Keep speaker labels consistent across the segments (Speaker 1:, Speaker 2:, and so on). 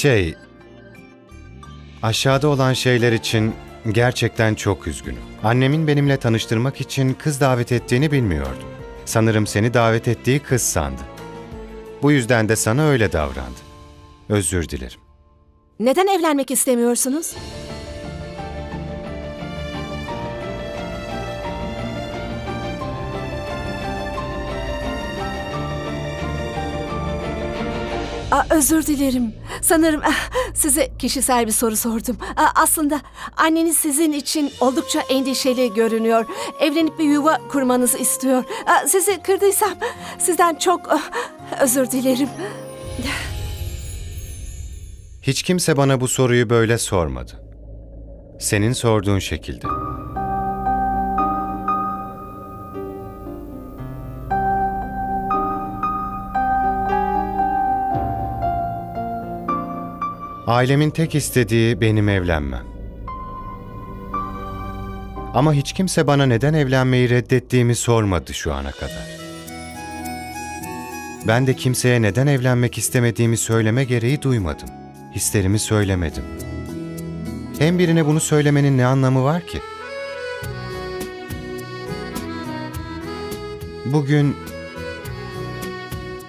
Speaker 1: Şey... Aşağıda olan şeyler için gerçekten çok üzgünüm. Annemin benimle tanıştırmak için kız davet ettiğini bilmiyordum. Sanırım seni davet ettiği kız sandı. Bu yüzden de sana öyle davrandı. Özür dilerim.
Speaker 2: Neden evlenmek istemiyorsunuz? Aa, özür dilerim. Sanırım ah, size kişisel bir soru sordum. Aa, aslında anneniz sizin için oldukça endişeli görünüyor. Evlenip bir yuva kurmanızı istiyor. Aa, sizi kırdıysam sizden çok ah, özür dilerim.
Speaker 1: Hiç kimse bana bu soruyu böyle sormadı. Senin sorduğun şekilde. Ailemin tek istediği benim evlenmem. Ama hiç kimse bana neden evlenmeyi reddettiğimi sormadı şu ana kadar. Ben de kimseye neden evlenmek istemediğimi söyleme gereği duymadım. Hislerimi söylemedim. Hem birine bunu söylemenin ne anlamı var ki? Bugün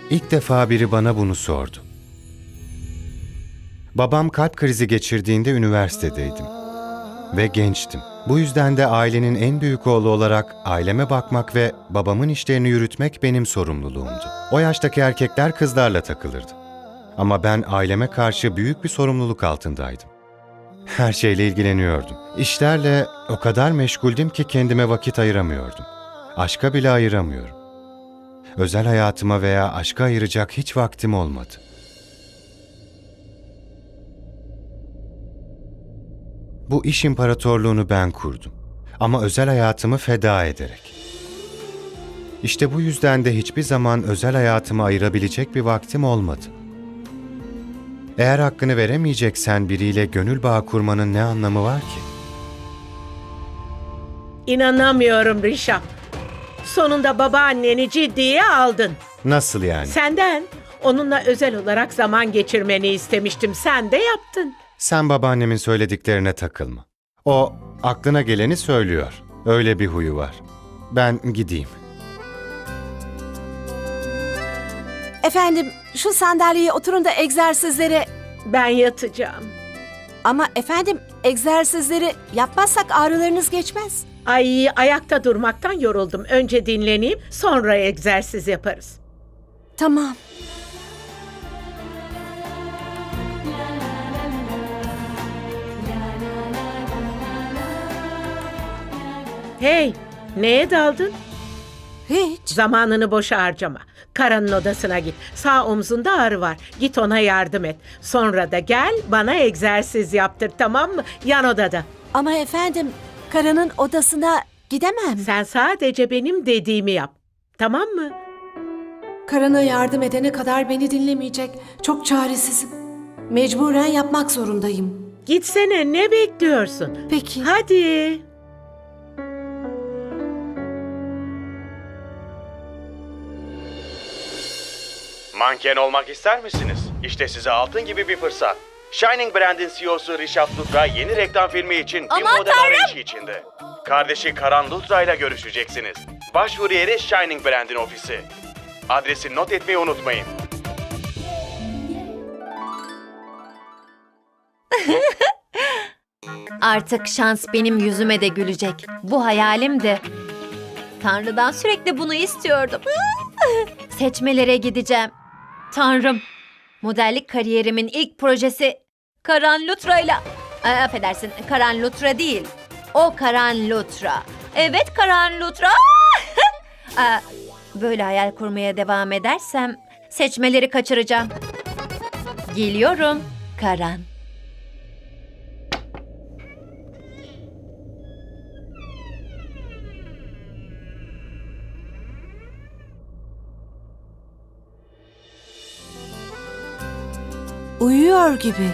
Speaker 1: ilk defa biri bana bunu sordu. Babam kalp krizi geçirdiğinde üniversitedeydim ve gençtim. Bu yüzden de ailenin en büyük oğlu olarak aileme bakmak ve babamın işlerini yürütmek benim sorumluluğumdu. O yaştaki erkekler kızlarla takılırdı. Ama ben aileme karşı büyük bir sorumluluk altındaydım. Her şeyle ilgileniyordum. İşlerle o kadar meşguldüm ki kendime vakit ayıramıyordum. Aşka bile ayıramıyorum. Özel hayatıma veya aşka ayıracak hiç vaktim olmadı. Bu iş imparatorluğunu ben kurdum. Ama özel hayatımı feda ederek. İşte bu yüzden de hiçbir zaman özel hayatımı ayırabilecek bir vaktim olmadı. Eğer hakkını veremeyeceksen biriyle gönül bağı kurmanın ne anlamı var ki?
Speaker 3: İnanamıyorum Rişap. Sonunda babaanneni ciddiye aldın.
Speaker 1: Nasıl yani?
Speaker 3: Senden onunla özel olarak zaman geçirmeni istemiştim. Sen de yaptın.
Speaker 1: Sen babaannemin söylediklerine takılma. O aklına geleni söylüyor. Öyle bir huyu var. Ben gideyim.
Speaker 2: Efendim şu sandalyeye oturun da egzersizlere...
Speaker 3: Ben yatacağım.
Speaker 2: Ama efendim egzersizleri yapmazsak ağrılarınız geçmez.
Speaker 3: Ay ayakta durmaktan yoruldum. Önce dinleneyim, sonra egzersiz yaparız.
Speaker 2: Tamam.
Speaker 3: Hey, neye daldın?
Speaker 2: Hiç.
Speaker 3: Zamanını boşa harcama. Karan'ın odasına git. Sağ omzunda ağrı var. Git ona yardım et. Sonra da gel bana egzersiz yaptır tamam mı? Yan odada.
Speaker 2: Ama efendim karının odasına gidemem.
Speaker 3: Sen sadece benim dediğimi yap. Tamam mı?
Speaker 2: Karına yardım edene kadar beni dinlemeyecek. Çok çaresizim. Mecburen yapmak zorundayım.
Speaker 3: Gitsene ne bekliyorsun?
Speaker 2: Peki.
Speaker 3: Hadi.
Speaker 4: Manken olmak ister misiniz? İşte size altın gibi bir fırsat. Shining Brand'in CEO'su Rishab Lutra yeni reklam filmi için bir model arayışı içinde. Kardeşi Karan Lutra ile görüşeceksiniz. Başvuru yeri Shining Brand'in ofisi. Adresi not etmeyi unutmayın.
Speaker 5: Artık şans benim yüzüme de gülecek. Bu hayalim de. Tanrı'dan sürekli bunu istiyordum. Seçmelere gideceğim. Tanrım. Modellik kariyerimin ilk projesi Karan Lutra ile... Ay, affedersin Karan Lutra değil. O Karan Lutra. Evet Karan Lutra. Aa, Böyle hayal kurmaya devam edersem seçmeleri kaçıracağım. Geliyorum Karan.
Speaker 2: Uyuyor gibi.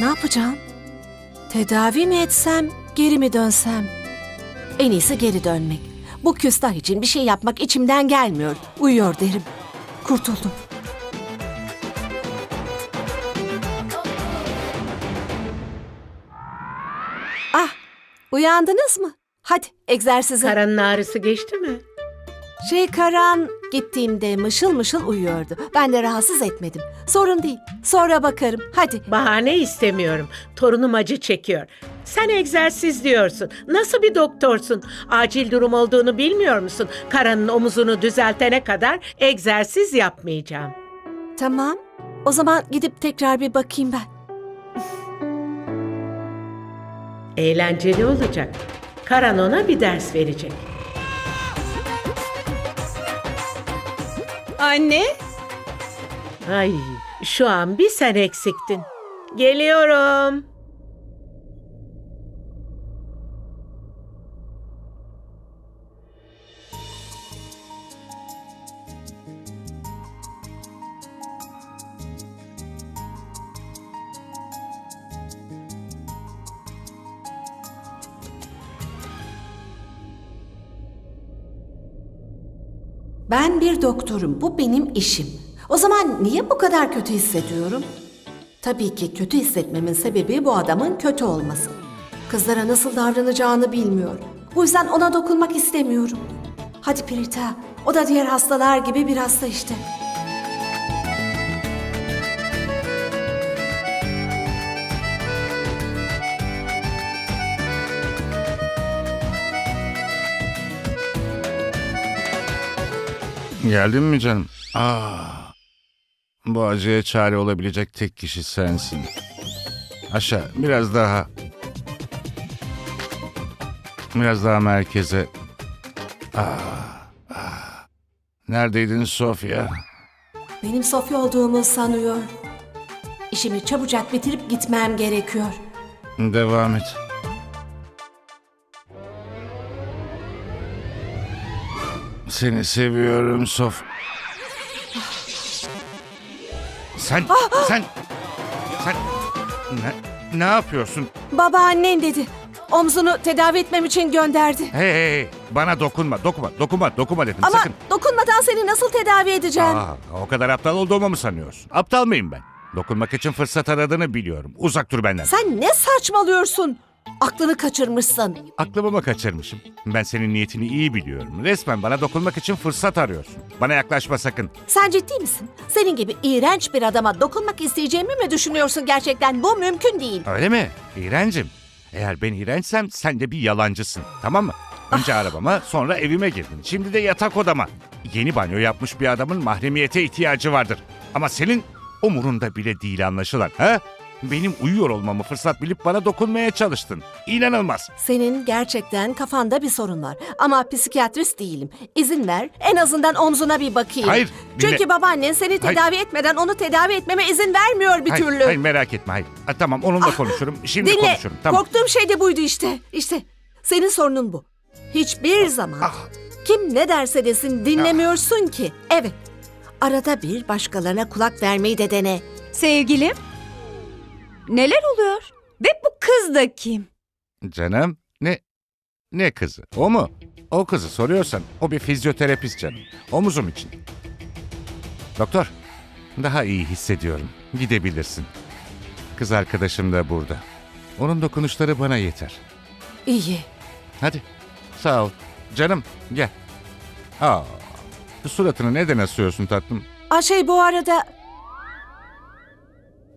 Speaker 2: Ne yapacağım? Tedavi mi etsem, geri mi dönsem? En iyisi geri dönmek. Bu küstah için bir şey yapmak içimden gelmiyor. Uyuyor derim. Kurtuldum. Ah, uyandınız mı? Hadi egzersize.
Speaker 3: Karanın ağrısı geçti mi?
Speaker 2: Şey Karan, gittiğimde mışıl mışıl uyuyordu. Ben de rahatsız etmedim. Sorun değil. Sonra bakarım. Hadi.
Speaker 3: Bahane istemiyorum. Torunum acı çekiyor. Sen egzersiz diyorsun. Nasıl bir doktorsun? Acil durum olduğunu bilmiyor musun? Karanın omuzunu düzeltene kadar egzersiz yapmayacağım.
Speaker 2: Tamam. O zaman gidip tekrar bir bakayım ben.
Speaker 3: Eğlenceli olacak. Karan ona bir ders verecek.
Speaker 6: Anne,
Speaker 3: Ay, şu an bir sen eksiktin. Geliyorum.
Speaker 2: Ben bir doktorum. Bu benim işim. O zaman niye bu kadar kötü hissediyorum? Tabii ki kötü hissetmemin sebebi bu adamın kötü olması. Kızlara nasıl davranacağını bilmiyor. Bu yüzden ona dokunmak istemiyorum. Hadi Prita, o da diğer hastalar gibi bir hasta işte.
Speaker 7: Geldin mi canım? Ah. Bu acıya çare olabilecek tek kişi sensin. Aşağı biraz daha. Biraz daha merkeze. Ah. ah. Neredeydin Sofya?
Speaker 2: Benim Sofya olduğumu sanıyor. İşimi çabucak bitirip gitmem gerekiyor.
Speaker 7: Devam et. Seni seviyorum Sof. Sen, sen, sen ne, ne yapıyorsun?
Speaker 2: Babaannen dedi. Omzunu tedavi etmem için gönderdi.
Speaker 7: Hey hey hey, bana dokunma, dokunma, dokunma, dokunma dedim
Speaker 2: Ama
Speaker 7: sakın.
Speaker 2: dokunmadan seni nasıl tedavi edeceğim?
Speaker 7: Aa, o kadar aptal olduğumu mu sanıyorsun? Aptal mıyım ben? Dokunmak için fırsat aradığını biliyorum. Uzak dur benden.
Speaker 2: Sen ne saçmalıyorsun? Aklını kaçırmışsın.
Speaker 7: Aklımı mı kaçırmışım? Ben senin niyetini iyi biliyorum. Resmen bana dokunmak için fırsat arıyorsun. Bana yaklaşma sakın.
Speaker 2: Sen ciddi misin? Senin gibi iğrenç bir adama dokunmak isteyeceğimi mi düşünüyorsun gerçekten? Bu mümkün değil.
Speaker 7: Öyle mi? İğrencim. Eğer ben iğrençsem sen de bir yalancısın. Tamam mı? Önce arabama sonra evime girdin. Şimdi de yatak odama. Yeni banyo yapmış bir adamın mahremiyete ihtiyacı vardır. Ama senin umurunda bile değil anlaşılan. Ha? Benim uyuyor olmamı fırsat bilip bana dokunmaya çalıştın. İnanılmaz.
Speaker 2: Senin gerçekten kafanda bir sorun var. Ama psikiyatrist değilim. İzin ver en azından omzuna bir bakayım.
Speaker 7: Hayır, dinle.
Speaker 2: Çünkü babaannen seni
Speaker 7: Hayır.
Speaker 2: tedavi etmeden onu tedavi etmeme izin vermiyor bir
Speaker 7: hayır,
Speaker 2: türlü.
Speaker 7: hayır merak etme hayır. Ha, tamam onunla konuşurum. Şimdi
Speaker 2: Dinle.
Speaker 7: konuşurum. Tamam.
Speaker 2: Korktuğum şey de buydu işte. İşte senin sorunun bu. Hiçbir zaman
Speaker 7: Ah.
Speaker 2: kim ne derse desin dinlemiyorsun ki. Evet. Arada bir başkalarına kulak vermeyi de dene.
Speaker 6: sevgilim. Neler oluyor? Ve bu kız da kim?
Speaker 7: Canım ne ne kızı? O mu? O kızı soruyorsan o bir fizyoterapist canım. Omuzum için. Doktor daha iyi hissediyorum. Gidebilirsin. Kız arkadaşım da burada. Onun dokunuşları bana yeter.
Speaker 2: İyi.
Speaker 7: Hadi sağ ol. Canım gel. Aa, bu suratını neden asıyorsun tatlım?
Speaker 2: Aa şey bu arada...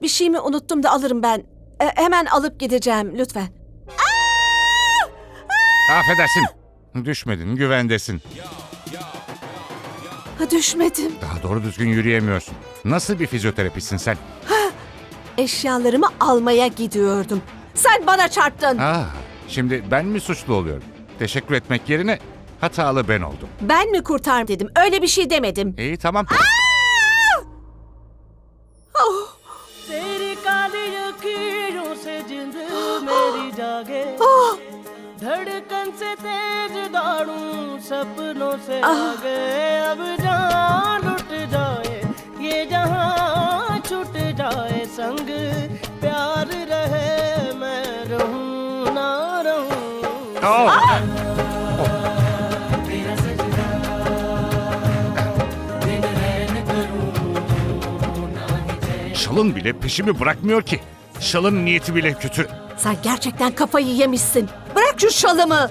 Speaker 2: Bir şeyimi unuttum da alırım ben. E, hemen alıp gideceğim lütfen.
Speaker 7: Affedersin. Düşmedin güvendesin.
Speaker 2: Ha, düşmedim.
Speaker 7: Daha doğru düzgün yürüyemiyorsun. Nasıl bir fizyoterapistsin sen?
Speaker 2: Eşyalarımı almaya gidiyordum. Sen bana çarptın.
Speaker 7: Aa, şimdi ben mi suçlu oluyorum? Teşekkür etmek yerine hatalı ben oldum.
Speaker 2: Ben mi kurtar dedim. Öyle bir şey demedim.
Speaker 7: İyi tamam.
Speaker 8: सपनों से आगे अब जान लुट जाए ये जहां छूट जाए संग प्यार रहे मैं रहूं ना रहूं
Speaker 7: Oo. Şalın bile peşimi bırakmıyor ki. Şalın niyeti bile kötü.
Speaker 2: Sen gerçekten kafayı yemişsin. Bırak şu şalımı.